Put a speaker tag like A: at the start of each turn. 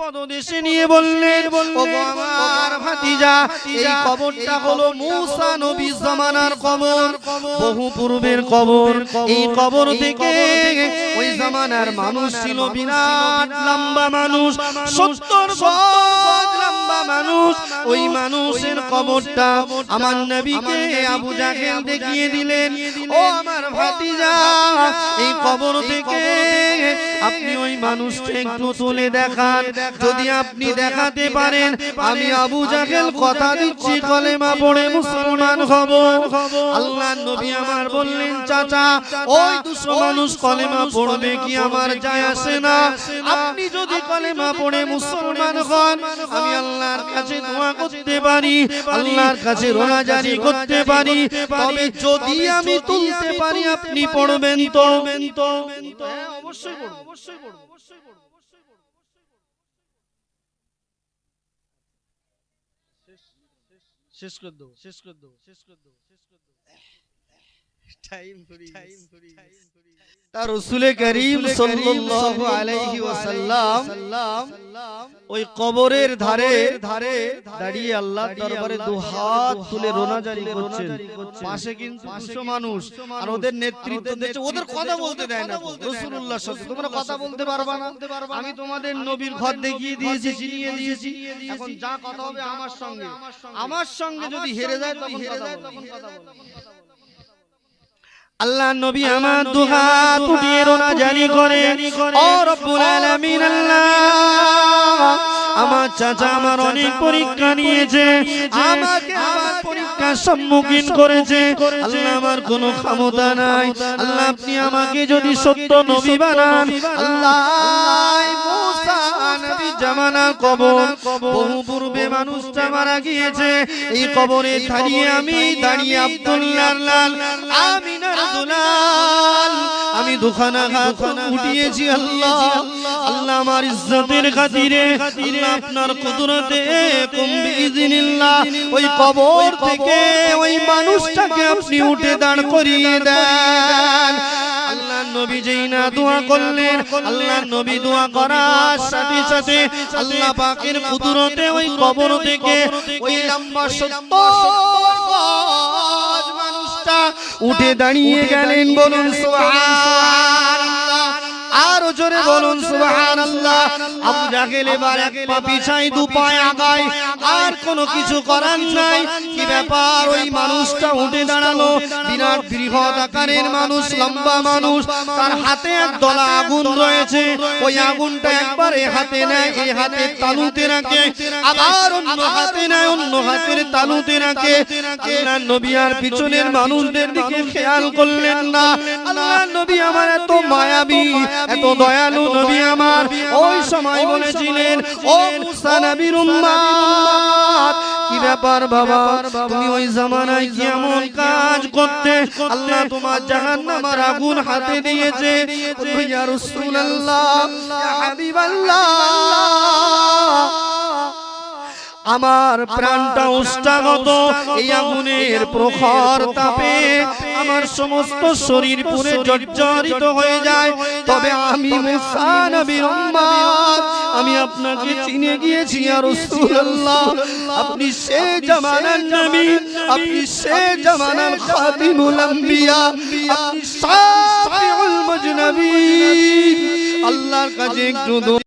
A: পদদেশে নিয়ে বললেন আমার ভাতিজা জামানার কবর বহু পূর্বের কবর এই কবর থেকে জামানার মানুষ ছিল বিরাট লম্বা মানুষ, সত্তর মানুষ ওই মানুষের কবরটা আমার নবীকে আবু জাহেল দেখিয়ে দিলেন। ও আমার ভাতিজা এই কবর থেকে আপনি ওই মানুষকে একটু তুলে দেখান। যদি আপনি দেখাতে পারেন আমি আবু জাহেল কথা দিচ্ছি কলেমা পড়ে মুসলমান হব। আল্লাহ নবী আমার বললেন চাচা ওই দুশো মানুষ কলেমা পড়বে কি আমার যায় আসে না? আপনি যদি কলেমা পড়ে মুসলমান হন আমি আল্লাহর কাছে দোয়া করতে পারি আল্লাহর কাছে রোনাজারি করতে পারি তবে যদি আমি তুলতে পারি আপনি পড়বেন তো? হ্যাঁ, অবশ্যই পড়ব। অবশ্যই পড়ব অবশ্যই পড়ব শেষ করে দেবো শেষ করে দেবো শেষ করে দেবো শেষ করে দেবো। তার রসুলে করিম সাল্লাল্লাহু আলাইহি ওয়াসাল্লাম ওই কবরের ধারে ধারে দাঁড়িয়ে আল্লাহর দরবারে দু হাত তুলে রোনাজারি করছেন। পাশে কিন্তু 200 মানুষ। আর ওদের নেতৃত্ব দিচ্ছে ওদের কথা বলতে দেয় না। রাসূলুল্লাহর সাথে তোমরা কথা বলতে পারবা না। আমি তোমাদের নবীর ঘর দেখিয়ে দিয়েছি চিনিয়ে দিয়েছি। এখন যা কথা হবে আমার সঙ্গে। আমার সঙ্গে যদি হেরে যায় তখন কথা বলব। আল্লাহ নবী আমার দুহাত উঠিয়ে রোনা জারি করে। ও রব্বুল আলামিন আল্লাহ। আমার চাচা আমার অনেক পরীক্ষা নিয়েছে। আমাকে আমার পরীক্ষার সম্মুখীন করেছে। আল্লাহ আমার কোনো ক্ষমতা নাই। আল্লাহ আপনি আমাকে যদি সত্য নবী বানান আল্লাহ মানুষটা মারা গিয়েছে। এই কবরে দাঁড়িয়ে আমি দাঁড়িয়ে আব্দুল্লাহ লাল, আমিনার দুলাল। আমি দুখানা হাত উঠিয়েছি আল্লাহ। আল্লাহ আমার ইজ্জতের খাতিরে আপনার কুদরতে ওই কবর থেকে ওই মানুষটাকে আপনি উঠে দাঁড় করিয়ে দেন। নবী যেই না দোয়া করলেন আল্লাহ নবী দোয়া করার সাথে সাথে আল্লাহ পাকের কুদরতে ওই কবর থেকে ওই লম্বা সত্তর মানুষটা উঠে দাঁড়িয়ে গেলেন বলুন সুবহানাল্লাহ। আরও জোরে বলুন সুবহানাল্লাহ। আবু জাহেল এবার এক পা পিছাই দু পায়ে আগায় আর কোনো কিছু করার নাই। কি ব্যাপার? ওই মানুষটা উঠে দাঁড়াল। বিরাট বৃহৎ আকারের মানুষ, লম্বা মানুষ। তার হাতে এক দলা আগুন রয়েছে। ওই আগুনটা একবার এ হাতে নেয় এই হাতে তালুতে রাখে। আবার অন্য হাতে নেয়, অন্য হাতের তালুতে রাখে। আল্লাহ নবী আর পিছনের মানুষদের দিকে খেয়াল করলেন না। আল্লাহ নবী আমার এত মায়াবী, এত দয়ালু নবী আমার। ওই সময় বলেছিলেন, ও মুসা নবীর উম্মত কি ব্যাপার বাবা? তুমি ওই জামানায় কি এমন কাজ করতে আল্লাহ তোমার জাহান্নামের আগুন হাতে দিয়েছে। ইয়া রাসূলুল্লাহ ইয়া হাবিবাল্লাহ। আমার প্রাণটা উষ্টাগত এই আগুনের প্রখর তাপে আমার সমস্ত শরীর পুরে জর্জরিত হয়ে যায়। তবে আমি আমি আপনাকে চিনে গিয়েছি আর আপনি সে জামানার নবী, আপনি সে জামানার খাতিমুল আম্বিয়া আল্লাহর কাছে একটু